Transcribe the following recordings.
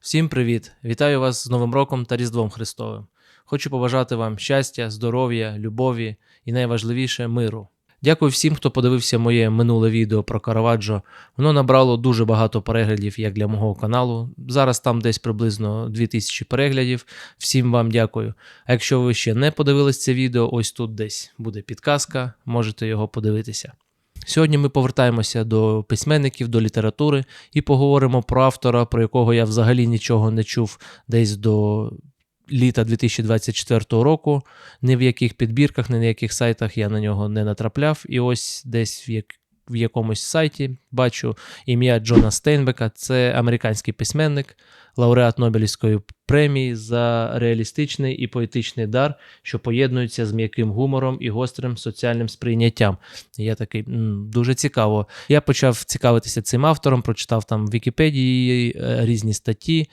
Всім привіт! Вітаю вас з Новим роком та Різдвом Христовим. Хочу побажати вам щастя, здоров'я, любові і найважливіше миру. Дякую всім, хто подивився моє минуле відео про Караваджо. Воно набрало дуже багато переглядів як для мого каналу. Зараз там десь приблизно 2000 переглядів. Всім вам дякую. А якщо ви ще не подивились це відео, ось тут десь буде підказка, можете його подивитися. Сьогодні ми повертаємося до письменників, до літератури і поговоримо про автора, про якого я взагалі нічого не чув десь до літа 2024 року. Ні в яких підбірках, ні на яких сайтах я на нього не натрапляв. І ось десь в, як... в якомусь сайті бачу ім'я Джона Стейнбека. Це американський письменник, лауреат Нобелівської премії за реалістичний і поетичний дар, що поєднуються з м'яким гумором і гострим соціальним сприйняттям. Я такий дуже цікаво. Я почав цікавитися цим автором, прочитав там в Вікіпедії е, різні статті.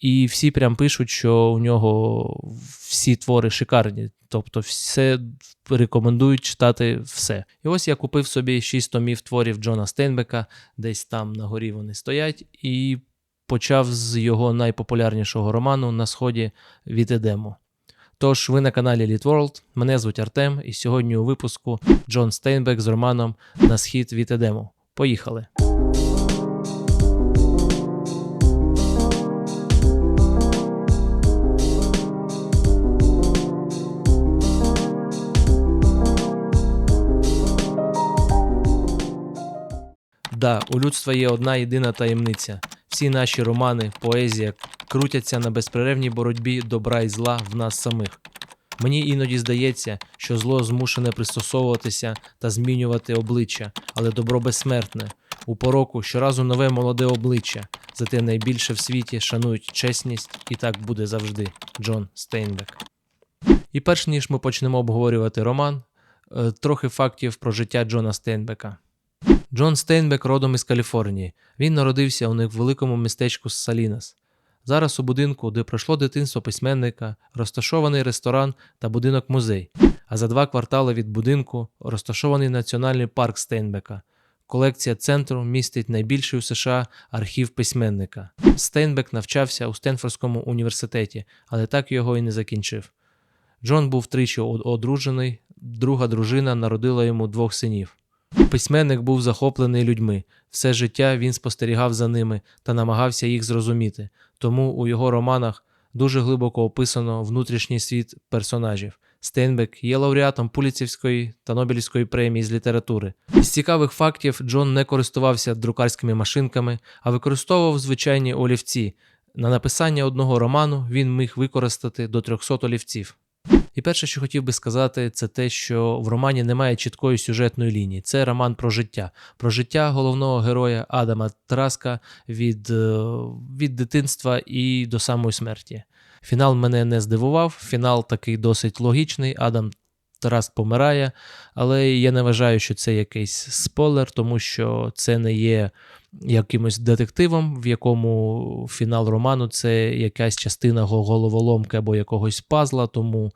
І всі прям пишуть, що у нього всі твори шикарні. Тобто, все рекомендують читати все. І ось я купив собі 6 томів творів Джона Стейнбека, десь там на горі вони стоять, і почав з його найпопулярнішого роману на сході від Едему. Тож, ви на каналі World, мене звуть Артем, і сьогодні у випуску Джон Стейнбек з романом На схід від Едему. Поїхали! Да, у людства є одна єдина таємниця. Всі наші романи, поезія крутяться на безперервній боротьбі добра і зла в нас самих. Мені іноді здається, що зло змушене пристосовуватися та змінювати обличчя, але добро безсмертне. У пороку щоразу нове молоде обличчя, зате найбільше в світі шанують чесність, і так буде завжди. Джон Стейнбек. І перш ніж ми почнемо обговорювати роман, е, трохи фактів про життя Джона Стейнбека. Джон Стейнбек родом із Каліфорнії. Він народився у невеликому містечку Салінас. Зараз у будинку, де пройшло дитинство письменника, розташований ресторан та будинок-музей. А за два квартали від будинку розташований національний парк Стейнбека. Колекція центру містить найбільший у США архів письменника. Стейнбек навчався у Стенфордському університеті, але так його і не закінчив. Джон був тричі одружений, друга дружина народила йому двох синів. Письменник був захоплений людьми. Все життя він спостерігав за ними та намагався їх зрозуміти, тому у його романах дуже глибоко описано внутрішній світ персонажів. Стейнбек є лауреатом Пуліцівської та Нобелівської премії з літератури. Із цікавих фактів Джон не користувався друкарськими машинками, а використовував звичайні олівці. На написання одного роману він міг використати до 300 олівців. І перше, що хотів би сказати, це те, що в романі немає чіткої сюжетної лінії. Це роман про життя, про життя головного героя Адама Траска від, е, від дитинства і до самої смерті. Фінал мене не здивував. Фінал такий досить логічний. Адам Тараск помирає, але я не вважаю, що це якийсь спойлер, тому що це не є якимось детективом, в якому фінал роману це якась частина головоломки або якогось пазла, тому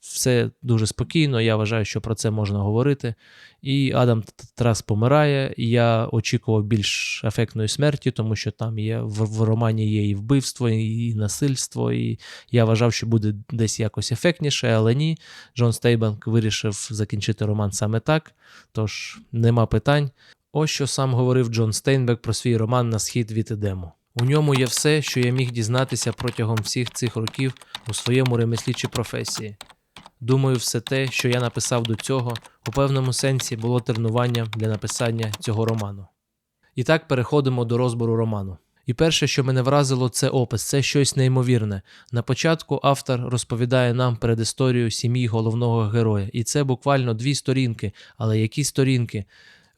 все дуже спокійно. Я вважаю, що про це можна говорити. І Адам Трас помирає. Я очікував більш ефектної смерті, тому що там є в, романі є і вбивство, і насильство. І я вважав, що буде десь якось ефектніше, але ні. Джон Стейбанк вирішив закінчити роман саме так. Тож нема питань. Ось що сам говорив Джон Стейнбек про свій роман на схід від Едему. У ньому є все, що я міг дізнатися протягом всіх цих років у своєму ремеслі чи професії. Думаю, все те, що я написав до цього, у певному сенсі було тренуванням для написання цього роману. І так переходимо до розбору роману. І перше, що мене вразило, це опис, це щось неймовірне. На початку автор розповідає нам перед історією сім'ї головного героя, і це буквально дві сторінки, але які сторінки?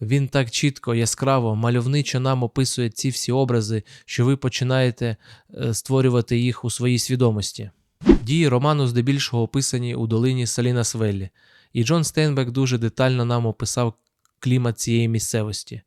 Він так чітко, яскраво, мальовничо нам описує ці всі образи, що ви починаєте е, створювати їх у своїй свідомості. Дії роману здебільшого описані у долині Саліна Свеллі, і Джон Стейнбек дуже детально нам описав клімат цієї місцевості.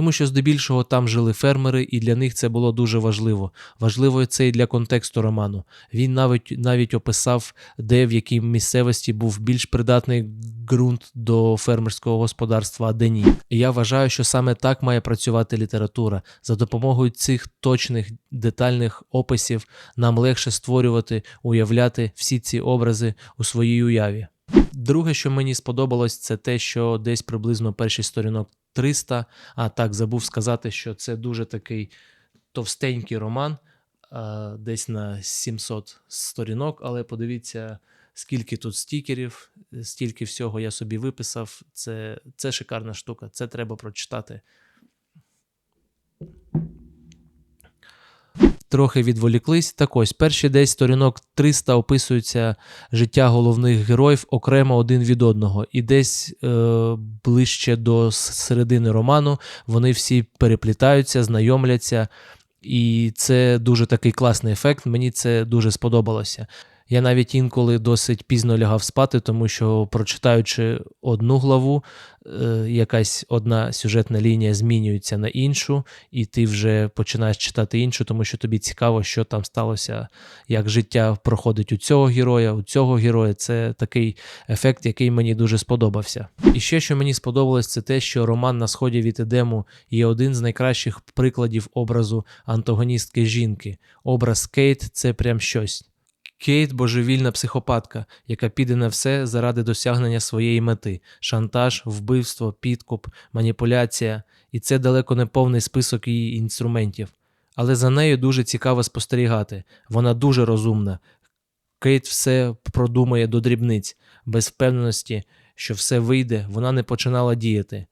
Тому що здебільшого там жили фермери, і для них це було дуже важливо. Важливо це і для контексту роману. Він навіть навіть описав, де в якій місцевості був більш придатний ґрунт до фермерського господарства, а де ні. І я вважаю, що саме так має працювати література. За допомогою цих точних детальних описів нам легше створювати, уявляти всі ці образи у своїй уяві. Друге, що мені сподобалось, це те, що десь приблизно перший сторінок 300, а так забув сказати, що це дуже такий товстенький роман, десь на 700 сторінок, але подивіться, скільки тут стікерів, стільки всього я собі виписав. Це, це шикарна штука, це треба прочитати. Трохи відволіклись. Так ось, перші десь сторінок 300 описується життя головних героїв окремо один від одного. І десь е, ближче до середини роману вони всі переплітаються, знайомляться. І це дуже такий класний ефект. Мені це дуже сподобалося. Я навіть інколи досить пізно лягав спати, тому що прочитаючи одну главу, е, якась одна сюжетна лінія змінюється на іншу, і ти вже починаєш читати іншу, тому що тобі цікаво, що там сталося, як життя проходить у цього героя, у цього героя. Це такий ефект, який мені дуже сподобався. І ще що мені сподобалось, це те, що роман на сході від Едему є один з найкращих прикладів образу антагоністки жінки. Образ Кейт це прям щось. Кейт божевільна психопатка, яка піде на все заради досягнення своєї мети: шантаж, вбивство, підкуп, маніпуляція, і це далеко не повний список її інструментів. Але за нею дуже цікаво спостерігати. Вона дуже розумна. Кейт все продумує до дрібниць, без впевненості, що все вийде, вона не починала діяти.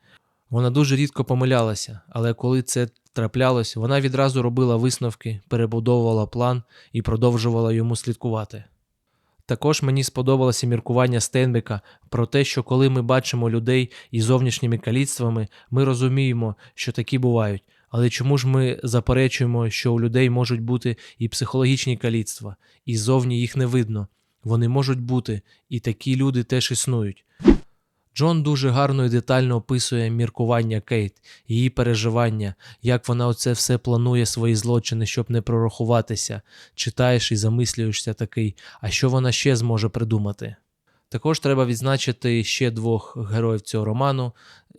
Вона дуже рідко помилялася, але коли це траплялось, вона відразу робила висновки, перебудовувала план і продовжувала йому слідкувати. Також мені сподобалося міркування Стенбека про те, що коли ми бачимо людей із зовнішніми каліцтвами, ми розуміємо, що такі бувають. Але чому ж ми заперечуємо, що у людей можуть бути і психологічні каліцтва, і зовні їх не видно? Вони можуть бути, і такі люди теж існують. Джон дуже гарно і детально описує міркування Кейт, її переживання, як вона оце все планує свої злочини, щоб не прорахуватися. Читаєш і замислюєшся такий, а що вона ще зможе придумати. Також треба відзначити ще двох героїв цього роману.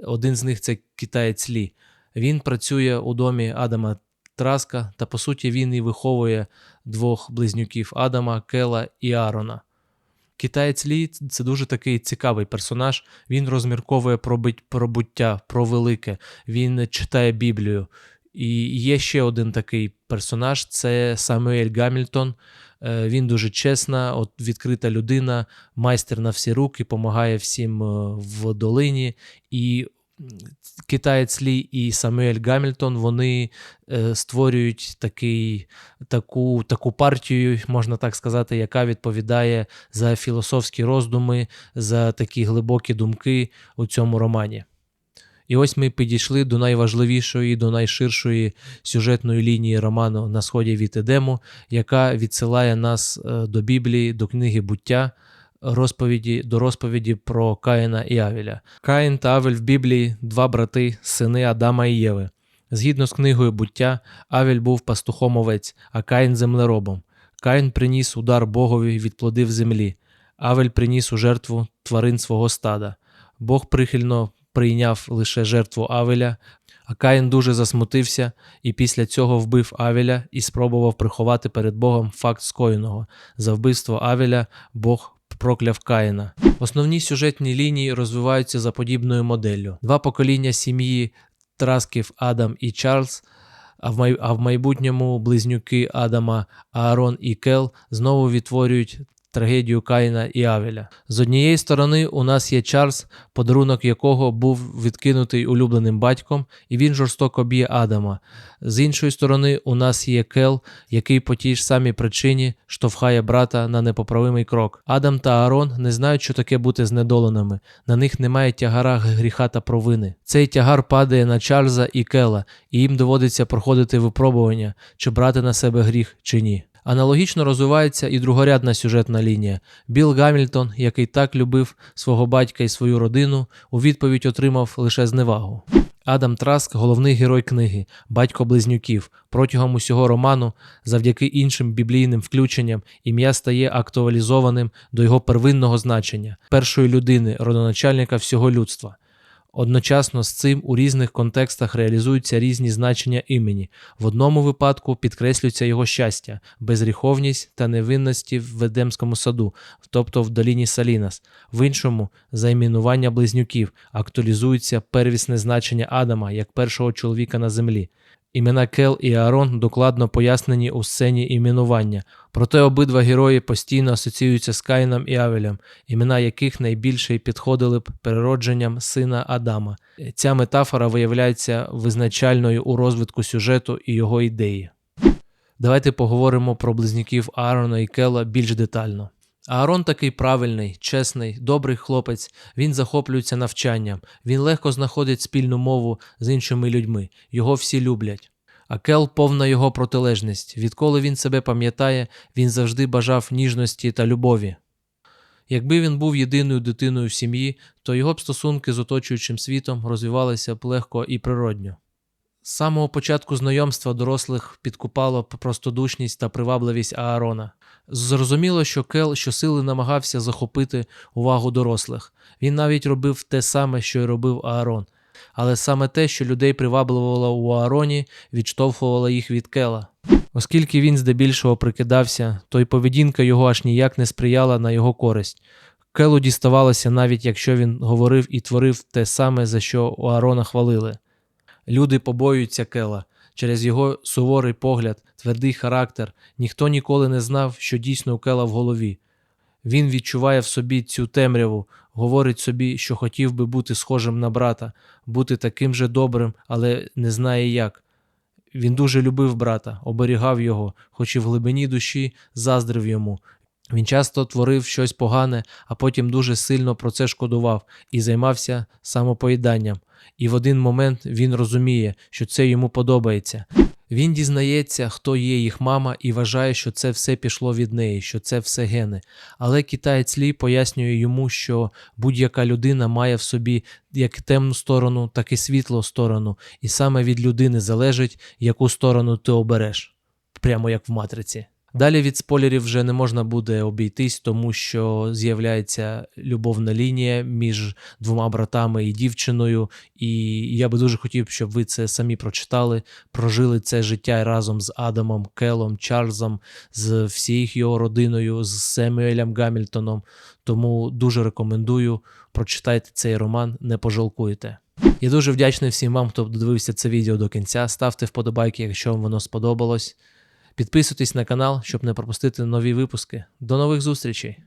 Один з них це китаєць Лі. Він працює у домі Адама Траска, та по суті він і виховує двох близнюків Адама, Кела і Арона. Китаєць Лі це дуже такий цікавий персонаж. Він розмірковує про, про буття, про велике, він читає Біблію. І є ще один такий персонаж це Самуель Гамільтон. Е, Він дуже чесна, от відкрита людина, майстер на всі руки, допомагає всім е, в долині. І китаєць Лі і Самуель Гамільтон вони е, створюють такий, таку, таку партію, можна так сказати, яка відповідає за філософські роздуми, за такі глибокі думки у цьому романі. І ось ми підійшли до найважливішої, до найширшої сюжетної лінії роману на сході від Едему, яка відсилає нас е, до Біблії, до книги буття, розповіді, до розповіді про Каїна і Авеля. Каїн та Авель в Біблії два брати, сини Адама і Єви. Згідно з книгою буття, Авель був пастухом овець, а Каїн землеробом. Каїн приніс удар Богові від плодив землі. Авель приніс у жертву тварин свого стада. Бог прихильно прийняв лише жертву Авеля, а Каїн дуже засмутився і після цього вбив Авеля і спробував приховати перед Богом факт скоєного. За вбивство Авеля Бог прокляв Каїна. Основні сюжетні лінії розвиваються за подібною моделлю. Два покоління сім'ї Трасків Адам і Чарльз, а в, майбутньому близнюки Адама Аарон і Кел знову відтворюють трагедію Каїна і Авеля. З однієї сторони, у нас є Чарльз, подарунок якого був відкинутий улюбленим батьком, і він жорстоко б'є Адама. З іншої сторони, у нас є Кел, який по тій ж самій причині штовхає брата на непоправимий крок. Адам та Аарон не знають, що таке бути знедоленими. На них немає тягара гріха та провини. Цей тягар падає на Чарльза і Кела, і їм доводиться проходити випробування, чи брати на себе гріх, чи ні. Аналогічно розвивається і другорядна сюжетна лінія. Білл Гамільтон, який так любив свого батька і свою родину, у відповідь отримав лише зневагу. Адам Траск головний герой книги, батько близнюків. Протягом усього роману, завдяки іншим біблійним включенням, ім'я стає актуалізованим до його первинного значення першої людини, родоначальника всього людства. Одночасно з цим у різних контекстах реалізуються різні значення імені. В одному випадку підкреслюється його щастя, безріховність та невинності в Ведемському саду, тобто в доліні Салінас. В іншому займенування близнюків актуалізується первісне значення Адама як першого чоловіка на землі. Імена Кел і Аарон докладно пояснені у сцені іменування, проте обидва герої постійно асоціюються з Каїном і Авелем, імена яких найбільше й підходили б переродженням сина Адама. Ця метафора виявляється визначальною у розвитку сюжету і його ідеї. Давайте поговоримо про близнюків Аарона і Кела більш детально. Аарон такий правильний, чесний, добрий хлопець, він захоплюється навчанням, він легко знаходить спільну мову з іншими людьми, його всі люблять. А Кел повна його протилежність. Відколи він себе пам'ятає, він завжди бажав ніжності та любові. Якби він був єдиною дитиною в сім'ї, то його б стосунки з оточуючим світом розвивалися б легко і природньо. З самого початку знайомства дорослих підкупало простодушність та привабливість Аарона. Зрозуміло, що Кел щосили намагався захопити увагу дорослих. Він навіть робив те саме, що й робив Аарон. Але саме те, що людей приваблювало у Аароні, відштовхувало їх від Кела. Оскільки він здебільшого прикидався, то й поведінка його аж ніяк не сприяла на його користь. Келу діставалося навіть якщо він говорив і творив те саме, за що у Аарона хвалили. Люди побоюються Кела. Через його суворий погляд, твердий характер, ніхто ніколи не знав, що дійсно у Кела в голові. Він відчуває в собі цю темряву, говорить собі, що хотів би бути схожим на брата, бути таким же добрим, але не знає як. Він дуже любив брата, оберігав його, хоч і в глибині душі заздрив йому. Він часто творив щось погане, а потім дуже сильно про це шкодував і займався самопоїданням. І в один момент він розуміє, що це йому подобається. Він дізнається, хто є їх мама, і вважає, що це все пішло від неї, що це все гени. Але китаєць Лі пояснює йому, що будь-яка людина має в собі як темну сторону, так і світлу сторону, і саме від людини залежить, яку сторону ти обереш, прямо як в матриці. Далі від спойлерів вже не можна буде обійтись, тому що з'являється любовна лінія між двома братами і дівчиною. І я би дуже хотів, щоб ви це самі прочитали, прожили це життя разом з Адамом, Келом, Чарльзом, з всією його родиною, з Семюелем Гамільтоном. Тому дуже рекомендую прочитайте цей роман, не пожалкуєте. Я дуже вдячний всім вам, хто додивився це відео до кінця. Ставте вподобайки, якщо вам воно сподобалось. Підписуйтесь на канал, щоб не пропустити нові випуски. До нових зустрічей!